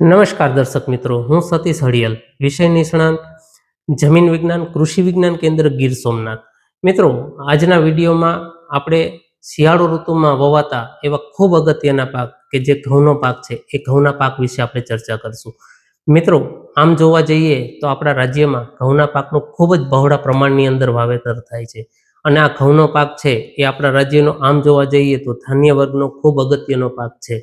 નમસ્કાર દર્શક મિત્રો, હું સતીશ હળિયલ, વિષય નિષ્ણાંત, જમીન વિજ્ઞાન, કૃષિ વિજ્ઞાન કેન્દ્ર ગીર સોમનાથ. મિત્રો, આજના વિડીયોમાં આપણે શિયાળો ઋતુમાં વવાતા એવા ખૂબ અગત્યના પાક કે જે ઘઉંનો પાક છે, એ ઘઉંના પાક વિશે આપણે ચર્ચા કરશું. મિત્રો, આમ જોવા જઈએ તો આપણા રાજ્યમાં ઘઉંના પાકનું ખૂબ જ બહોળા પ્રમાણની અંદર વાવેતર થાય છે. અને આ ઘઉંનો પાક છે, એ આપણા રાજ્યનો, આમ જોવા જઈએ તો ધાન્ય વર્ગનો ખૂબ અગત્યનો પાક છે.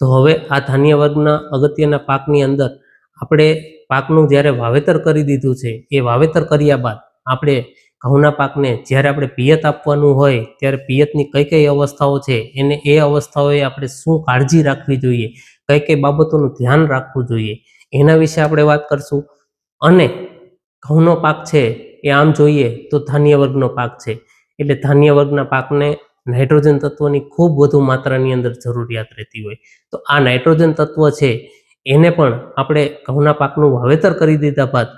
તો હવે આ ધાન્ય વર્ગના અગત્યના પાકની અંદર આપણે પાકનું જ્યારે વાવેતર કરી દીધું છે, એ વાવેતર કર્યા બાદ આપણે ઘઉંના પાકને જ્યારે આપણે પિયત આપવાનું હોય, ત્યારે પિયતની કઈ કઈ અવસ્થાઓ છે, એને એ અવસ્થાઓએ આપણે શું કાળજી રાખવી જોઈએ, કઈ કઈ બાબતોનું ધ્યાન રાખવું જોઈએ, એના વિશે આપણે વાત કરશું. અને ઘઉંનો પાક છે, એ આમ જોઈએ તો ધાન્ય વર્ગનો પાક છે. એટલે ધાન્ય વર્ગના પાકને નાઇટ્રોજન તત્વની ખૂબ વધુ માત્રાની અંદર જરૂરિયાત રહેતી હોય. તો આ નાઇટ્રોજન તત્વ છે, એને પણ આપણે ઘઉંના પાકનું વાવેતર કરી દીધા બાદ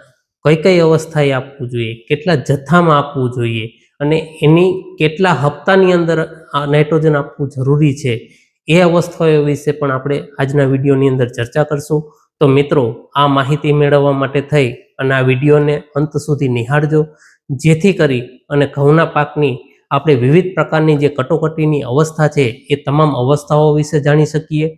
કઈ કઈ અવસ્થાએ આપવું જોઈએ, કેટલા જથ્થામાં આપવું જોઈએ અને એની કેટલા હપ્તાની અંદર આ નાઇટ્રોજન આપવું જરૂરી છે, એ અવસ્થાઓ વિશે પણ આપણે આજના વિડીયોની અંદર ચર્ચા કરશું. તો મિત્રો, આ માહિતી મેળવવા માટે થઈ અને આ વિડીયોને અંત સુધી નિહાળજો. જેથી કરી અને ઘઉંના પાકની આપણે વિવિધ પ્રકારની જે કટોકટીની અવસ્થા છે, એ તમામ અવસ્થાઓ વિશે જાણી શકીએ.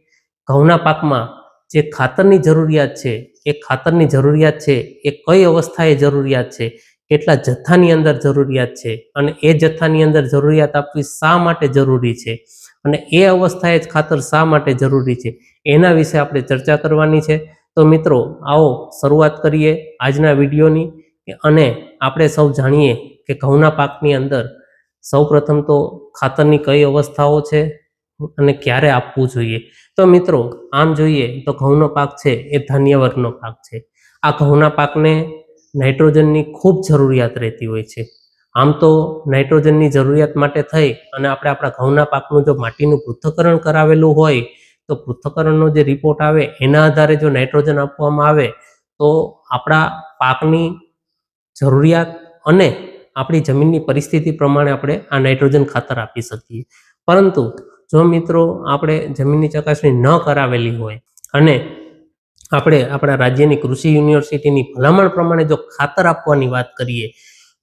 ઘઉંના પાકમાં જે ખાતરની જરૂરિયાત છે, એ ખાતરની જરૂરિયાત છે, એ કઈ અવસ્થાએ જરૂરિયાત છે, કેટલા જથ્થાની અંદર જરૂરિયાત છે અને એ જથ્થાની અંદર જરૂરિયાત આપવી શા માટે જરૂરી છે અને એ અવસ્થાએ જ ખાતર શા માટે જરૂરી છે, એના વિશે આપણે ચર્ચા કરવાની છે. તો મિત્રો, આવો શરૂઆત કરીએ આજના વિડીયોની અને આપણે સૌ જાણીએ કે ઘઉંના પાકની અંદર સૌ પ્રથમ તો ખાતરની કઈ અવસ્થાઓ છે અને ક્યારે આપવું જોઈએ? તો મિત્રો, આમ જોઈએ તો ઘઉંનો પાક છે એ ધાન્ય વર્ગનો પાક છે. આ ઘઉંના પાકને નાઇટ્રોજનની ખૂબ જરૂરિયાત રહેતી હોય છે. આમ તો નાઇટ્રોજનની જરૂરિયાત માટે થઈ અને આપણે આપણા ઘઉંના પાકનું જો માટીનું પૃથ્થકરણ કરાવેલું હોય, તો પૃથ્થકરણનો જે રિપોર્ટ આવે એના આધારે જો નાઇટ્રોજન આપવામાં આવે, તો આપણા પાકની જરૂરિયાત અને આપણી જમીનની પરિસ્થિતિ પ્રમાણે આપણે આ નાઇટ્રોજન ખાતર આપી શકીએ. પરંતુ જો મિત્રો આપણે જમીનની ચકાસણી ન કરાવેલી હોય અને આપણે આપણા રાજ્યની કૃષિ યુનિવર્સિટીની ભલામણ પ્રમાણે જો ખાતર આપવાની વાત કરીએ,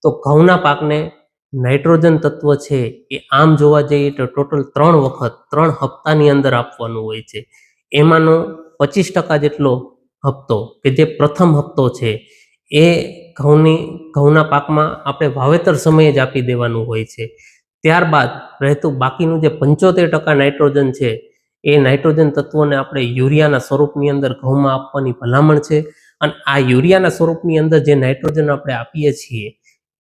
તો ઘઉંના પાકને નાઇટ્રોજન તત્વ છે એ આમ જોવા જઈએ તો ટોટલ ત્રણ વખત, ત્રણ હપ્તાની અંદર આપવાનું હોય છે. એમાંનો પચીસ ટકા જેટલો હપ્તો કે જે પ્રથમ હપ્તો છે એ ઘઉંની, ઘઉંના પાકમાં આપણે વાવેતર સમયે જ આપી દેવાનું હોય છે. ત્યારબાદ રહેતું બાકીનું જે પંચોતેર ટકા નાઇટ્રોજન છે, એ નાઇટ્રોજન તત્વોને આપણે યુરિયાના સ્વરૂપની અંદર ઘઉંમાં આપવાની ભલામણ છે અને આ યુરિયાના સ્વરૂપની અંદર જે નાઇટ્રોજન આપણે આપીએ છીએ,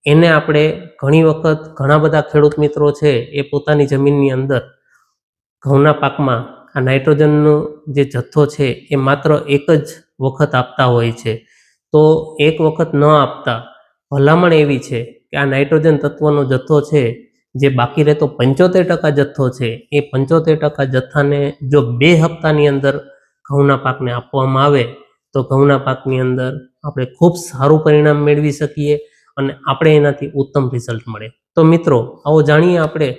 એને આપણે ઘણી વખત ઘણા બધા ખેડૂત મિત્રો છે એ પોતાની જમીનની અંદર ઘઉંના પાકમાં આ નાઇટ્રોજનનો જે જથ્થો છે એ માત્ર એક જ વખત આપતા હોય છે. તો એક વખત ન આપતા. ભલામણ એવી છે કે આ નાઇટ્રોજન તત્વનો જથ્થો છે જે બાકી રહેતો પંચોતેર ટકા જથ્થો છે. એ પંચોતેર ટકા જથ્થાને જો બે હપ્તાની અંદર ઘઉંના પાકને આપવામાં આવે, તો ઘઉંના પાકની અંદર આપણે ખૂબ સારું પરિણામ મેળવી શકીએ અને આપણે એનાથી ઉત્તમ રિઝલ્ટ મળે. તો મિત્રો, આવો જાણીએ આપણે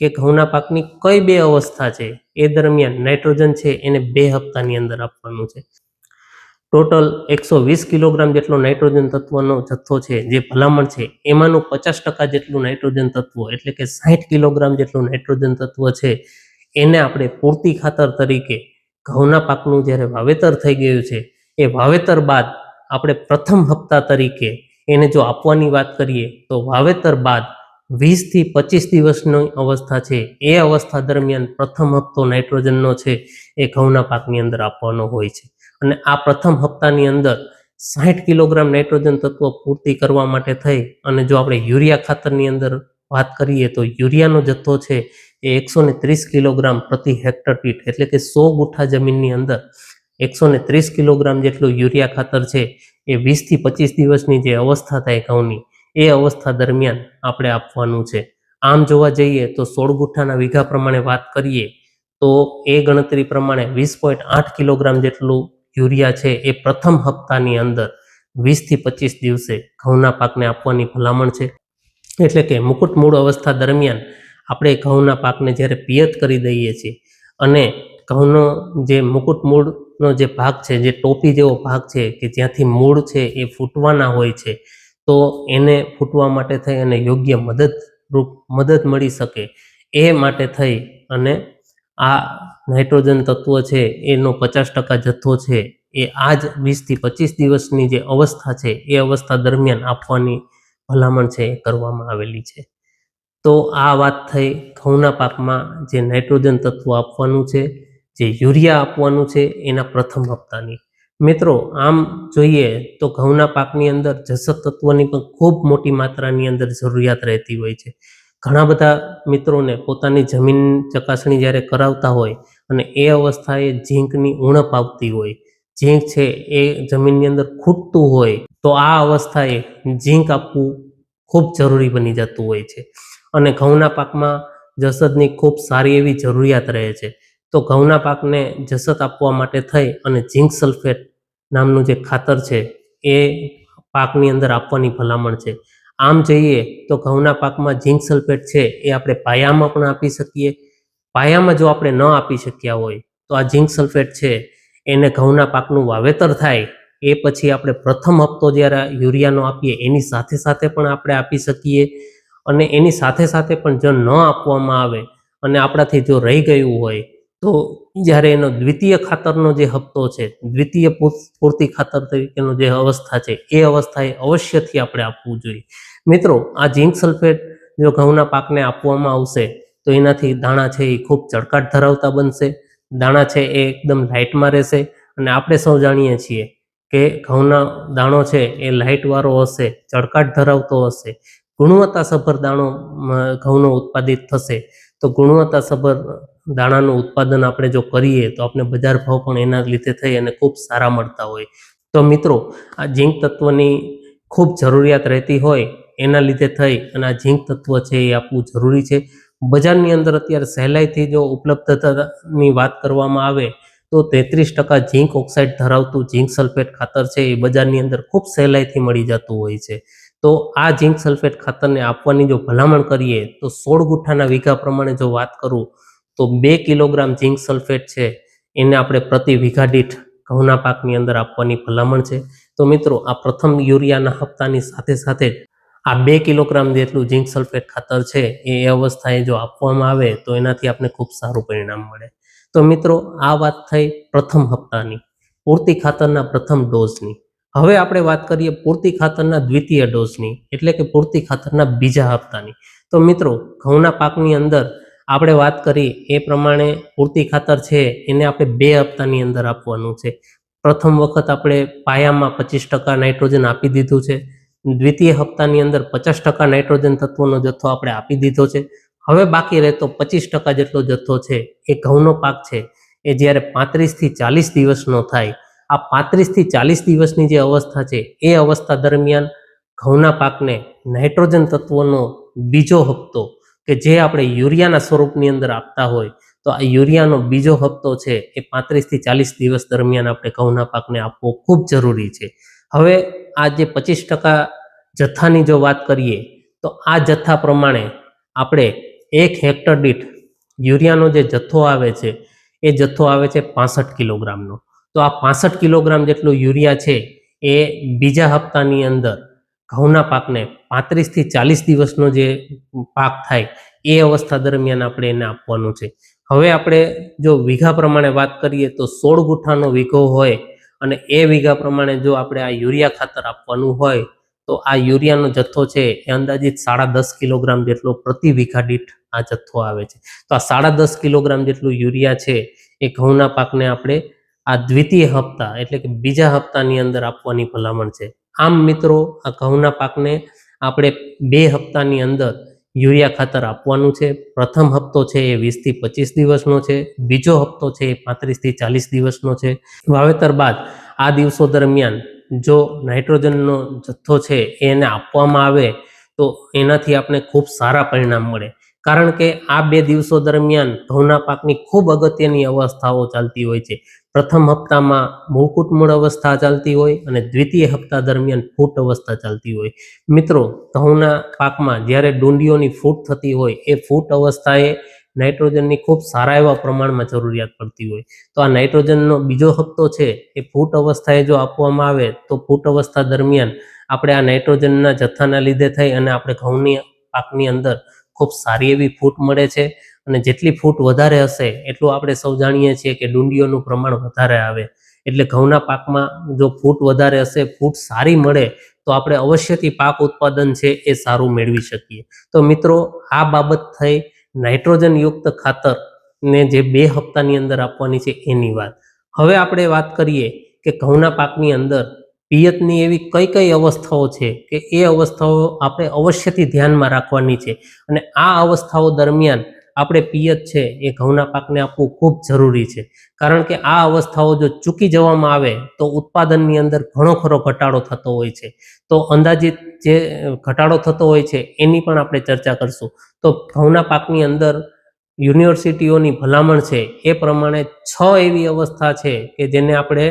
કે ઘઉંના પાકની કઈ બે અવસ્થા છે. એ દરમિયાન નાઇટ્રોજન છે, એને બે હપ્તાની અંદર આપવાનું છે. ટોટલ એકસો વીસ કિલોગ્રામ જેટલો નાઇટ્રોજન તત્વનો જથ્થો છે, જે ભલામણ છે, એમાંનું પચાસ ટકા જેટલું નાઇટ્રોજન તત્વ એટલે કે સાહીઠ કિલોગ્રામ જેટલું નાઇટ્રોજન તત્વ છે, એને આપણે પૂરતી ખાતર તરીકે ઘઉંના પાકનું જ્યારે વાવેતર થઈ ગયું છે, એ વાવેતર બાદ આપણે પ્રથમ હપ્તા તરીકે એને જો આપવાની વાત કરીએ, તો વાવેતર બાદ વીસથી પચીસ દિવસની અવસ્થા છે, એ અવસ્થા દરમિયાન પ્રથમ હપ્તો નાઇટ્રોજનનો છે, એ ઘઉંના પાકની અંદર આપવાનો હોય છે. અને આ પ્રથમ હપ્તાની અંદર સાહીઠ કિલોગ્રામ નાઇટ્રોજન તત્વ પૂર્તિ કરવા માટે થઈ. અને જો આપણે યુરિયા ખાતરની અંદર વાત કરીએ તો યુરિયાનો જથ્થો છે એ એકસો ત્રીસ કિલોગ્રામ પ્રતિ હેક્ટર પીટ એટલે કે સો ગુઠા જમીનની અંદર એકસો ને ત્રીસ કિલોગ્રામ જેટલું યુરિયા ખાતર છે એ વીસથી પચીસ દિવસની જે અવસ્થા થાય ઘઉંની, એ અવસ્થા દરમિયાન આપણે આપવાનું છે. આમ જોવા જઈએ તો સોળ ગુઠ્ઠાના વીઘા પ્રમાણે વાત કરીએ તો એ ગણતરી પ્રમાણે વીસ પોઈન્ટ આઠ કિલોગ્રામ જેટલું યુરિયા છે એ પ્રથમ હપ્તાની અંદર વીસથી પચીસ દિવસે ઘઉંના પાકને આપવાની ભલામણ છે. એટલે કે મુકુટ મૂળ અવસ્થા દરમિયાન આપણે ઘઉંના પાકને જ્યારે પિયત કરી દઈએ છીએ અને ઘઉંનો જે મુકુટ મૂળનો જે ભાગ છે, જે ટોપી જેવો ભાગ છે કે જ્યાંથી મૂળ છે એ ફૂટવાના હોય છે, તો એને ફૂટવા માટે થઈ અને યોગ્ય મદદરૂપ મદદ મળી શકે એ માટે થઈ અને આ નાઇટ્રોજન તત્વ છે, એનો પચાસ ટકા જથ્થો છે, એ આ જ વીસથી પચીસ દિવસની જે અવસ્થા છે, એ અવસ્થા દરમિયાન આપવાની ભલામણ છે એ કરવામાં આવેલી છે. તો આ વાત થઈ ઘઉંના પાકમાં જે નાઇટ્રોજન તત્વ આપવાનું છે, જે યુરિયા આપવાનું છે, એના પ્રથમ હપ્તાની. મિત્રો, આમ જોઈએ તો ઘઉંના પાકની અંદર જસત તત્વની પણ ખૂબ મોટી માત્રાની અંદર જરૂરિયાત રહેતી હોય છે. ઘણા બધા મિત્રોને પોતાની જમીન ચકાસણી જ્યારે કરાવતા હોય અને એ અવસ્થાએ ઝીંકની ઉણપ આવતી હોય, ઝીંક છે એ જમીનની અંદર ખૂટતું હોય, તો આ અવસ્થાએ ઝીંક આપવું ખૂબ જરૂરી બની જતું હોય છે. અને ઘઉંના પાકમાં જસદની ખૂબ સારી એવી જરૂરિયાત રહે છે. તો ઘઉંના પાકને જસત આપવા માટે થઈ અને ઝીંક સલ્ફેટ નામનું જે ખાતર છે, એ પાકની અંદર આપવાની ભલામણ છે. આમ જોઈએ તો ઘઉંના પાકમાં ઝીંક સલ્ફેટ છે એ આપણે પાયામાં પણ આપી શકીએ પાયામાં જો આપણે ન આપી શક્યા હોય, તો આ ઝીંક સલ્ફેટ છે, એને ઘઉંના પાકનું વાવેતર થાય, એ પછી આપણે પ્રથમ હપ્તો જ્યારે યુરિયાનો આપીએ, એની સાથે સાથે પણ આપણે આપી શકીએ. અને એની સાથે સાથે પણ જો ન આપવામાં આવે અને આપણાથી જો રહી ગયું હોય, તો જ્યારે એનો દ્વિતીય ખાતરનો જે હપ્તો છે, દ્વિતીય પૂર- પૂર્તિ ખાતર તરીકેનો જે અવસ્થા છે, એ અવસ્થાએ અવશ્યથી આપણે આપવું જોઈએ. મિત્રો, આ ઝીંક સલ્ફેટ જો ઘઉંના પાકને આપવામાં આવશે તો એનાથી દાણા છે એ ખૂબ ચળકાટ ધરાવતા બનશે. દાણા છે એ એકદમ લાઇટમાં રહેશે અને આપણે સૌ જાણીએ છીએ કે ઘઉંના દાણો છે એ લાઇટવાળો હશે, ચળકાટ ધરાવતો હશે. ગુણવત્તાસભર દાણો ઘઉંનો ઉત્પાદિત થશે. તો ગુણવત્તાસભર દાણાનું ઉત્પાદન આપણે જો કરીએ તો આપણે બજાર ભાવ પણ એના લીધે થઈ અને ખૂબ સારા મળતા હોય. તો મિત્રો, આ ઝીંક તત્વની ખૂબ જરૂરિયાત રહેતી હોય એના લીધે થઈ અને આ ઝીંક તત્વ છે એ આપવું જરૂરી છે. બજારની અંદર અત્યારે સહેલાઈથી જો ઉપલબ્ધતાની વાત કરવામાં આવે તો તેત્રીસ ટકા ઝીંક ઓક્સાઇડ ધરાવતું ઝીંક સલ્ફેટ ખાતર છે, એ બજારની અંદર ખૂબ સહેલાઈથી મળી જતું હોય છે. તો આ ઝીંક સલ્ફેટ ખાતરને આપવાની જો ભલામણ કરીએ તો સોળ ગુઠ્ઠાના વીઘા પ્રમાણે જો વાત કરું તો બે કિલોગ્રામ ઝીંક સલ્ફેટ છે, એને આપણે પ્રતિ વીઘા દીઠ ઘઉંના પાકની અંદર આપવાની ભલામણ છે. તો મિત્રો, આ પ્રથમ યુરિયાના હપ્તાની સાથે સાથે આ બે કિલોગ્રામ જેટલું ઝીંક સલ્ફેટ ખાતર છે, એ અવસ્થાએ જો આપવામાં આવે તો એનાથી આપણે ખૂબ સારું પરિણામ મળે. તો મિત્રો, આ વાત થઈ પ્રથમ હપ્તાની, પૂર્તિ ખાતરના પ્રથમ ડોઝની હવે આપણે વાત કરીએ પૂર્તિ ખાતરના દ્વિતીય ડોઝની એટલે કે પૂર્તિ ખાતરના બીજા હપ્તાની. તો મિત્રો, ઘઉંના પાકની અંદર આપણે વાત કરી એ પ્રમાણે પૂર્તિ ખાતર છે, એને આપણે બે હપ્તાની અંદર આપવાનું છે. પ્રથમ વખત આપણે પાયામાં પચીસ ટકા નાઇટ્રોજન આપી દીધું છે દ્વિતીય હપ્તાની અંદર પચાસ ટકા નાઇટ્રોજન તત્વોનો જથ્થો આપણે આપી દીધો છે. હવે બાકી રહેતો પચીસ ટકા જેટલો જથ્થો છે એ ઘઉંનો પાક છે. એ જ્યારે પાંત્રીસથી ચાલીસ દિવસનો થાય, આ પાંત્રીસથી ચાલીસ દિવસની જે અવસ્થા છે એ અવસ્થા દરમિયાન ઘઉંના પાકને નાઇટ્રોજન તત્વોનો બીજો હપ્તો કે જે આપણે યુરિયાના સ્વરૂપની અંદર આપતા હોય, તો આ યુરિયાનો બીજો હપ્તો છે એ પાંત્રીસથી ચાલીસ દિવસ દરમિયાન આપણે ઘઉંના પાકને આપવો ખૂબ જરૂરી છે. હવે આ જે પચીસ ટકા જથ્થાની જો વાત કરીએ, તો આ જથ્થા પ્રમાણે આપણે એક હેક્ટર દીઠ યુરિયાનો જે જથ્થો આવે છે, એ જથ્થો આવે છે પાસઠ કિલોગ્રામનો. તો આ પાસઠ કિલોગ્રામ જેટલું યુરિયા છે, એ બીજા હપ્તાની અંદર ઘઉંના પાકને પાંત્રીસથી ચાલીસ દિવસનો જે પાક થાય, એ અવસ્થા દરમિયાન આપણે એને આપવાનું છે. હવે આપણે જો વીઘા પ્રમાણે વાત કરીએ, તો સોળ ગુઠ્ઠાનો વીઘો હોય અને એ વીઘા પ્રમાણે જો આપણે આ યુરિયા ખાતર આપવાનું હોય તો આ યુરિયાનો જથ્થો છે એ અંદાજિત સાડા દસ કિલોગ્રામ જેટલો પ્રતિ વીઘા દીઠ આ જથ્થો આવે છે. તો આ સાડા દસ કિલોગ્રામ જેટલું યુરિયા છે એ ઘઉંના પાકને આપણે આ દ્વિતીય હપ્તા એટલે કે બીજા હપ્તાની અંદર આપવાની ભલામણ છે. આમ મિત્રો, આ ઘઉંના પાકને આપણે બે હપ્તાની અંદર યુરિયા ખાતર આપવાનું છે. પ્રથમ હપ્તો છે એ વીસથી પચીસ દિવસનો છે. બીજો હપ્તો છે એ પાંત્રીસથી ચાલીસ દિવસનો છે. વાવેતર બાદ આ દિવસો દરમિયાન જો નાઇટ્રોજનનો જથ્થો છે એને આપવામાં આવે, તો એનાથી આપણે ખૂબ સારા પરિણામ મળે. કારણ કે આ બે દિવસો દરમિયાન ઘઉંના પાકની ખૂબ અગત્યની અવસ્થાઓ ચાલતી હોય છે. પ્રથમ હપ્તામાં મૂળકૂટ મૂળ અવસ્થા ચાલતી હોય અને દ્વિતીય હપ્તા દરમિયાન ફૂટ અવસ્થા ચાલતી હોય. મિત્રો ઘઉંના પાકમાં જ્યારે ડુંડીઓની ફૂટ થતી હોય, એ ફૂટ અવસ્થાએ નાઇટ્રોજનની ખૂબ સારા એવા પ્રમાણમાં જરૂરિયાત પડતી હોય. તો આ નાઇટ્રોજનનો બીજો હપ્તો છે એ ફૂટ અવસ્થાએ જો આપવામાં આવે તો ફૂટ અવસ્થા દરમિયાન આપણે આ નાઇટ્રોજનના જથ્થાના લીધે થઈ અને આપણે ઘઉંની પાકની અંદર ખૂબ સારી એવી ફૂટ મળે છે. અને જેટલી ફૂટ વધારે હશે એટલું આપણે સૌ જાણીએ છીએ કે ડુંડીઓનું પ્રમાણ વધારે આવે. એટલે ઘઉંના પાકમાં જો ફૂટ વધારે હશે, ફૂટ સારી મળે, તો આપણે અવશ્યથી પાક ઉત્પાદન છે એ સારું મેળવી શકીએ. તો મિત્રો, આ બાબત થઈ નાઇટ્રોજન ખાતરને જે બે હપ્તાની અંદર આપવાની છે એની વાત. હવે આપણે વાત કરીએ કે ઘઉંના પાકની અંદર પિયતની એવી કઈ કઈ અવસ્થાઓ છે કે એ અવસ્થાઓ આપણે અવશ્યથી ધ્યાનમાં રાખવાની છે. અને આ અવસ્થાઓ દરમિયાન આપણે પિયત છે એ ઘઉંના પાકને આપવું ખૂબ જરૂરી છે. કારણ કે આ અવસ્થાઓ જો ચૂકી જવામાં આવે તો ઉત્પાદનની અંદર ઘણો ખરો ઘટાડો થતો હોય છે. તો અંદાજિત જે ઘટાડો થતો હોય છે એની પણ આપણે ચર્ચા કરશું. તો ઘઉંના પાકની અંદર યુનિવર્સિટીઓની ભલામણ છે એ પ્રમાણે છ એવી અવસ્થા છે કે જેને આપણે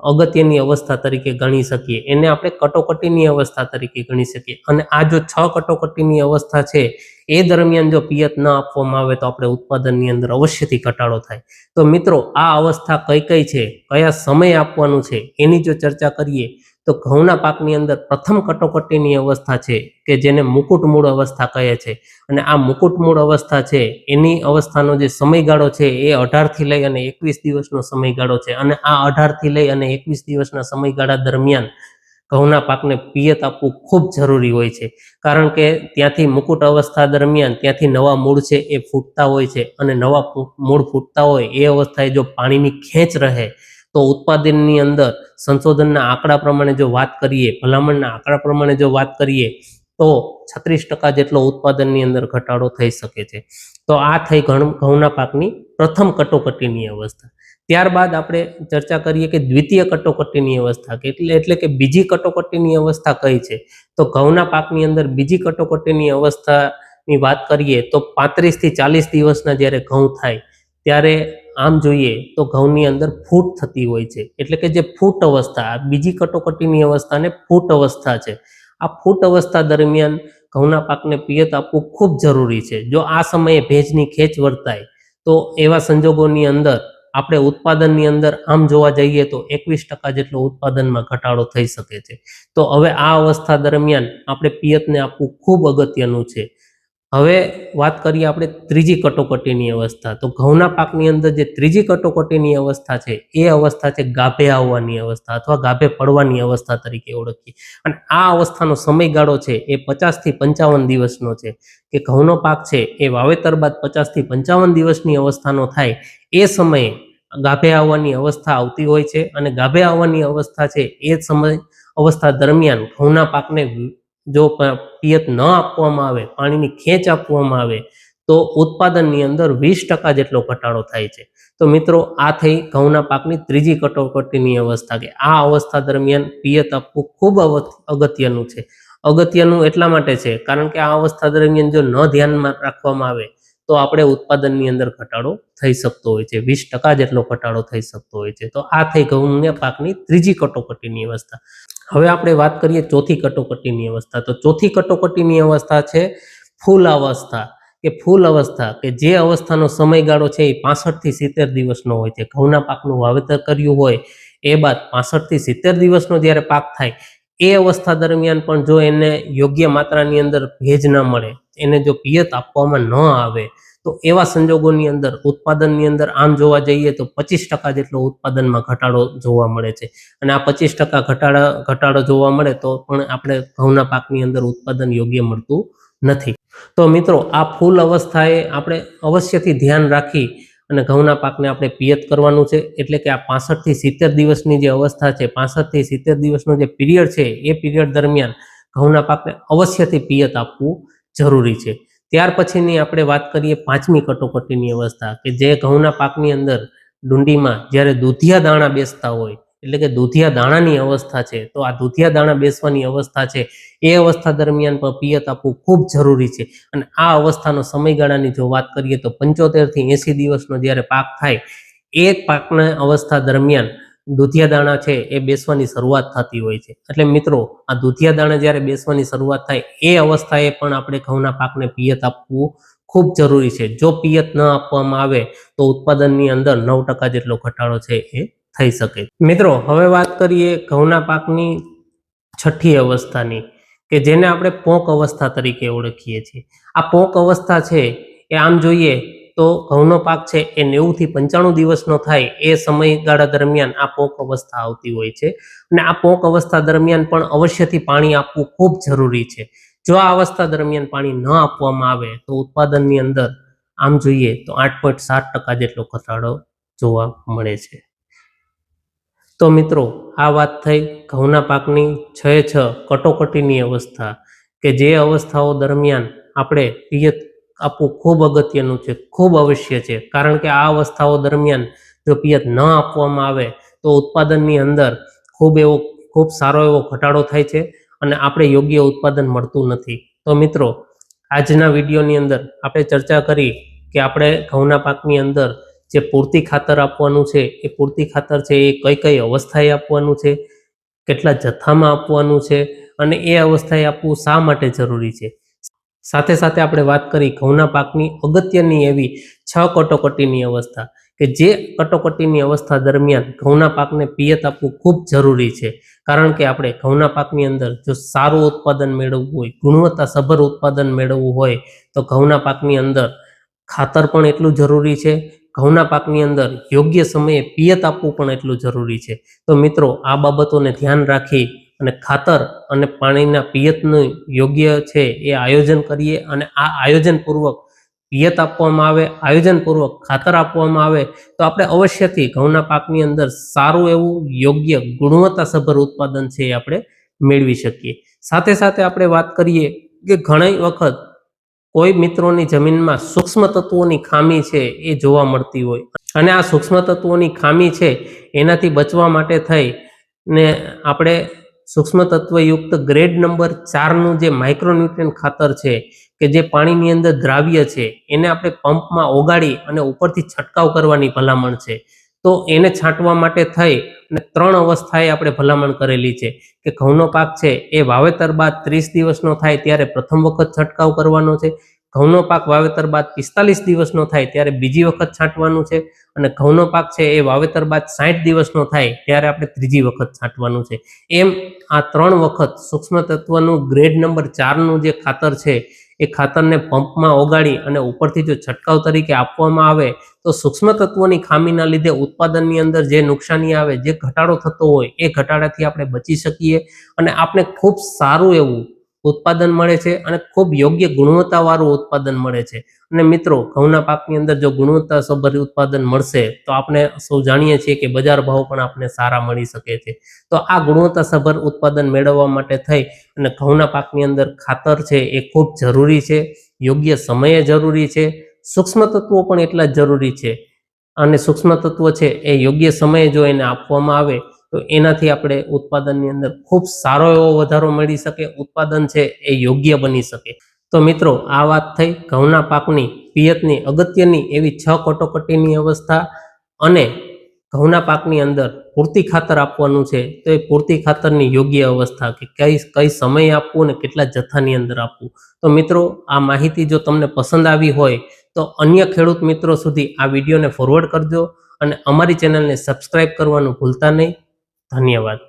અગત્યની અવસ્થા તરીકે ગણી શકીએ. એને આપણે કટોકટીની અવસ્થા તરીકે ગણી શકીએ. અને આ જો છ કટોકટીની અવસ્થા છે, એ દરમિયાન જો પિયત ન આપવામાં આવે તો આપણે ઉત્પાદનની અંદર અવશ્યથી ઘટાડો થાય. તો મિત્રો, આ અવસ્થા કઈ કઈ છે? કયા સમય આપવાનું છે? એની જો ચર્ચા કરીએ તો ઘઉંના પાકની અંદર પ્રથમ કટોકટીની અવસ્થા છે કે જેને મુકુટમૂળ અવસ્થા કહે છે. અને આ મુકુટમૂળ અવસ્થા છે, એની અવસ્થાનો જે સમયગાળો છે એ અઢારથી લઈ અને એકવીસ દિવસનો સમયગાળો છે. અને આ અઢારથી લઈ અને એકવીસ દિવસના સમયગાળા દરમિયાન ઘઉંના પાકને પિયત આપવું ખૂબ જરૂરી હોય છે. કારણ કે ત્યાંથી મુકુટ અવસ્થા દરમિયાન ત્યાંથી નવા મૂળ છે એ ફૂટતા હોય છે. અને નવા મૂળ ફૂટતા હોય એ અવસ્થાએ જો પાણીની ખેંચ રહે તો ઉત્પાદનની અંદર સંશોધનના આંકડા પ્રમાણે જો વાત કરીએ, ભલામણના આંકડા પ્રમાણે જો વાત કરીએ, તો છત્રીસ ટકા જેટલો ઉત્પાદનની અંદર ઘટાડો થઈ શકે છે. તો આ થઈ ઘઉં ઘઉંના પાકની પ્રથમ કટોકટીની અવસ્થા. ત્યારબાદ આપણે ચર્ચા કરીએ કે દ્વિતીય કટોકટીની અવસ્થા કે એટલે એટલે કે બીજી કટોકટીની અવસ્થા કઈ છે? તો ઘઉંના પાકની અંદર બીજી કટોકટીની અવસ્થાની વાત કરીએ, તો પાંત્રીસથી ચાલીસ દિવસના જ્યારે ઘઉં થાય, ત્યારે આમ જોઈએ તો ઘઉંની અંદર ફૂટ થતી હોય છે. એટલે કે જે ફૂટ અવસ્થા બીજી કટોકટીની અવસ્થાને ફૂટ અવસ્થા છે. આ ફૂટ અવસ્થા દરમિયાન ઘઉંના પાકને પિયત આપવું ખૂબ જરૂરી છે. જો આ સમયે ભેજની ખેંચ વર્તાય, તો એવા સંજોગોની અંદર આપણે ઉત્પાદનની અંદર આમ જોવા જઈએ તો એકવીસ ટકા જેટલો ઉત્પાદનમાં ઘટાડો થઈ શકે છે. તો હવે આ અવસ્થા દરમિયાન આપણે પિયતને આપવું ખૂબ અગત્યનું છે. હવે વાત કરીએ આપણે ત્રીજી કટોકટીની અવસ્થા. તો ઘઉંના પાકની અંદર જે ત્રીજી કટોકટીની અવસ્થા છે, એ અવસ્થા છે ગાભે આવવાની અવસ્થા અથવા ગાભે પડવાની અવસ્થા તરીકે ઓળખીએ. અને આ અવસ્થાનો સમયગાળો છે એ પચાસથી પંચાવન દિવસનો છે. કે ઘઉંનો પાક છે એ વાવેતર બાદ પચાસથી પંચાવન દિવસની અવસ્થાનો થાય, એ સમયે ગાભે આવવાની અવસ્થા આવતી હોય છે. અને ગાભે આવવાની અવસ્થા છે એ સમય અવસ્થા દરમિયાન ઘઉંના પાકને જો પિયત ન આપવામાં આવે, પાણીની ખેંચ આપવામાં આવે, તો ઉત્પાદનની અંદર વીસ ટકા જેટલો ઘટાડો થાય છે. તો મિત્રો, આ થઈ ઘઉંના પાકની ત્રીજી કટોકટીની અવસ્થા કે આ અવસ્થા દરમિયાન પિયત આપવું ખૂબ અગત્યનું છે. અગત્યનું એટલા માટે છે કારણ કે આ અવસ્થા દરમિયાન જો ન ધ્યાનમાં રાખવામાં આવે, તો આપણે ઉત્પાદનની અંદર ઘટાડો થઈ શકતો હોય છે. વીસ ટકા જેટલો ઘટાડો થઈ શકતો હોય છે. તો આ થઈ ઘઉંના પાકની ત્રીજી કટોકટીની અવસ્થા. હવે આપણે વાત કરીએ ચોથી કટોકટીની અવસ્થા. તો ચોથી કટોકટીની અવસ્થા છે ફૂલ અવસ્થા. કે ફૂલ અવસ્થા કે જે અવસ્થાનો સમયગાળો છે એ પાસઠથી સિત્તેર દિવસનો હોય છે. ઘઉંના પાકનું વાવેતર કર્યું હોય એ બાદ પાસઠથી સિત્તેર દિવસનો જ્યારે પાક થાય, એ અવસ્થા દરમિયાન પણ જો એને યોગ્ય માત્રાની અંદર ભેજ ન મળે, એને જો પિયત આપવામાં ન આવે તો એવા સંજોગોની અંદર, ઉત્પાદનની અંદર આમ જોવા જઈએ તો પચીસ ટકા જેટલો ઉત્પાદનમાં ઘટાડો જોવા મળે છે. અને આ પચીસ ટકા ઘટાડા, ઘટાડો જોવા મળે તો પણ આપણે ઘઉંના પાકની અંદર ઉત્પાદન યોગ્ય મળતું નથી. તો મિત્રો, આ ફૂલ અવસ્થાએ આપણે અવશ્યથી ધ્યાન રાખી અને ઘઉંના પાકને આપણે પિયત કરવાનું છે. એટલે કે આ પાસઠથી સિત્તેર દિવસની જે અવસ્થા છે, પાસઠથી સિત્તેર દિવસનો જે પીરિયડ છે, એ પીરિયડ દરમિયાન ઘઉંના પાકને અવશ્યથી પિયત આપવું જરૂરી છે. ત્યાર પછીની આપણે વાત કરીએ પાંચમી કટોકટીની અવસ્થા કે જે ઘઉંના પાકની અંદર ડુંડીમાં જ્યારે દૂધિયા દાણા બેસતા હોય, એટલે કે દૂધિયા દાણાની અવસ્થા છે, તો આ દૂધિયા દાણા બેસવાની અવસ્થા છે, એ અવસ્થા દરમિયાન પણ પિયત આપવું ખૂબ જરૂરી છે. અને આ અવસ્થાનો સમયગાળાની જો વાત કરીએ તો પંચોતેરથી એંસી દિવસનો જ્યારે પાક થાય, એ પાકના અવસ્થા દરમિયાન દૂધિયા દાણા છે એ બેસવાની શરૂઆત થતી હોય છે. એટલે મિત્રો, આ દૂધિયા દાણા જ્યારે બેસવાની શરૂઆત થાય, એ અવસ્થાએ પણ આપણે ઘઉંના પાકને પિયત આપવું ખૂબ જરૂરી છે. જો પિયત ન આપવામાં આવે, તો ઉત્પાદનની અંદર નવ ટકા જેટલો ઘટાડો છે એ થઈ શકે. મિત્રો, હવે વાત કરીએ ઘઉંના પાકની છઠ્ઠી અવસ્થાની, કે જેને આપણે પોંક અવસ્થા તરીકે ઓળખીએ છીએ. આ પોંક અવસ્થા છે એ આમ જોઈએ તો ઘઉંનો પાક છે એ નેવુંથી પંચાણું દિવસનો થાય એ સમયગાળા દરમિયાન આ પોંક અવસ્થા આવતી હોય છે. અને આ પોંક અવસ્થા દરમિયાન પણ અવશ્યથી પાણી આપવું ખૂબ જરૂરી છે. જો આ અવસ્થા દરમિયાન પાણી ન આપવામાં આવે તો ઉત્પાદનની અંદર આમ જોઈએ તો આઠ પોઈન્ટ સાત ટકા જેટલો ઘટાડો જોવા મળે છે. તો મિત્રો, આ વાત થઈ ઘઉંના પાકની છ છ કટોકટીની અવસ્થા કે જે અવસ્થાઓ દરમિયાન આપણે પિયત આપવું ખૂબ અગત્યનું છે, ખૂબ અવશ્ય છે. કારણ કે આ અવસ્થાઓ દરમિયાન જો પિયત ન આપવામાં આવે તો ઉત્પાદનની અંદર ખૂબ એવો, ખૂબ સારો એવો ઘટાડો થાય છે અને આપણે યોગ્ય ઉત્પાદન મળતું નથી. તો મિત્રો, આજના વિડીયોની અંદર આપણે ચર્ચા કરી કે આપણે ઘઉંના પાકની અંદર જે પૂરતી ખાતર આપવાનું છે, એ પૂરતી ખાતર છે, એ કઈ કઈ અવસ્થાએ આપવાનું છે, કેટલા જથ્થામાં આપવાનું છે અને એ અવસ્થાએ આપવું શા માટે જરૂરી છે? સાથે સાથે આપણે વાત કરી ઘઉંના પાકની અગત્યની એવી છ કટોકટીની અવસ્થા કે જે કટોકટીની અવસ્થા દરમિયાન ઘઉંના પાકને પિયત આપવું ખૂબ જરૂરી છે. કારણ કે આપણે ઘઉંના પાકની અંદર જો સારું ઉત્પાદન મેળવવું હોય, ગુણવત્તાસભર ઉત્પાદન મેળવવું હોય, તો ઘઉંના પાકની અંદર ખાતર પણ એટલું જરૂરી છે. ઘઉંના પાકની અંદર યોગ્ય સમયે પિયત આપવું પણ એટલું જરૂરી છે. તો મિત્રો, આ બાબતોને ધ્યાન રાખી અને ખાતર અને પાણીના પિયતનું યોગ્ય છે એ આયોજન કરીએ અને આ આયોજનપૂર્વક પિયત આપવામાં આવે, આયોજનપૂર્વક ખાતર આપવામાં આવે, તો આપણે અવશ્યથી ઘઉંના પાકની અંદર સારું એવું યોગ્ય ગુણવત્તાસભર ઉત્પાદન છે એ આપણે મેળવી શકીએ. સાથે સાથે આપણે વાત કરીએ કે ઘણી વખત કોઈ મિત્રોની જમીનમાં સૂક્ષ્મ તત્વોની ખામી છે એ જોવા મળતી હોય. અને આ સૂક્ષ્મ તત્વોની ખામી છે એનાથી બચવા માટે થઈ ને આપણે સૂક્ષ્મ તત્વયુક્ત ગ્રેડ નંબર ચારનું જે માઇક્રોન્યુટ્રિયન ખાતર છે, કે જે પાણીની અંદર દ્રાવ્ય છે, એને આપણે પંપમાં ઓગાળી અને ઉપરથી છંટકાવ કરવાની ભલામણ છે. તો એને છાંટવા માટે થઈ અને ત્રણ અવસ્થાએ આપણે ભલામણ કરેલી છે, કે ઘઉંનો પાક છે એ વાવેતર બાદ ત્રીસ દિવસનો થાય ત્યારે પ્રથમ વખત છંટકાવ કરવાનો છે ઘઉંનો પાક વાવેતર બાદ પિસ્તાલીસ દિવસનો થાય ત્યારે બીજી વખત છાંટવાનું છે અને ઘઉંનો પાક છે એ વાવેતર બાદ સાઠ દિવસનો થાય ત્યારે આપણે ત્રીજી વખત છાંટવાનું છે. એમ આ ત્રણ વખત સૂક્ષ્મ તત્વનું ગ્રેડ નંબર ચારનું જે ખાતર છે એ ખાતરને પંપમાં ઓગાળી અને ઉપરથી જો છંટકાવ તરીકે આપવામાં આવે તો સૂક્ષ્મ તત્વોની ખામીના લીધે ઉત્પાદનની અંદર જે નુકસાની આવે, જે ઘટાડો થતો હોય એ ઘટાડાથી આપણે બચી શકીએ અને આપણે ખૂબ સારું એવું ઉત્પાદન મળે છે અને ખૂબ યોગ્ય ગુણવત્તાવાળું ઉત્પાદન મળે છે. અને મિત્રો, ઘઉંના પાકની અંદર જો ગુણવત્તા સભર ઉત્પાદન મળશે, તો આપણે સૌ જાણીએ છીએ કે બજાર ભાવ પણ આપણને સારા મળી શકે છે. તો આ ગુણવત્તા સભર ઉત્પાદન મેળવવા માટે થઈ અને ઘઉંના પાકની અંદર ખાતર છે એ ખૂબ જરૂરી છે, યોગ્ય સમયે જરૂરી છે, સૂક્ષ્મ તત્વો પણ એટલા જ જરૂરી છે. અને સૂક્ષ્મ તત્વો છે એ યોગ્ય સમયે જો એને આપવામાં આવે તો એનાથી આપણે ઉત્પાદનની અંદર ખૂબ સારો એવો વધારો મળી શકે, ઉત્પાદન છે એ યોગ્ય બની શકે. તો મિત્રો, આ વાત થઈ ઘઉંના પાકની, પિયતની, અગત્યની એવી છ કટોકટીની અવસ્થા અને ઘઉંના પાકની અંદર પૂરતી ખાતર આપવાનું છે, તો એ પૂરતી ખાતરની યોગ્ય અવસ્થા કે કઈ કઈ સમય આપવું અને કેટલા જથ્થાની અંદર આપવું. તો મિત્રો, આ માહિતી જો તમને પસંદ આવી હોય, તો અન્ય ખેડૂત મિત્રો સુધી આ વિડીયોને ફોરવર્ડ કરજો અને અમારી ચેનલને સબસ્ક્રાઇબ કરવાનું ભૂલતા નહીં. ધન્યવાદ.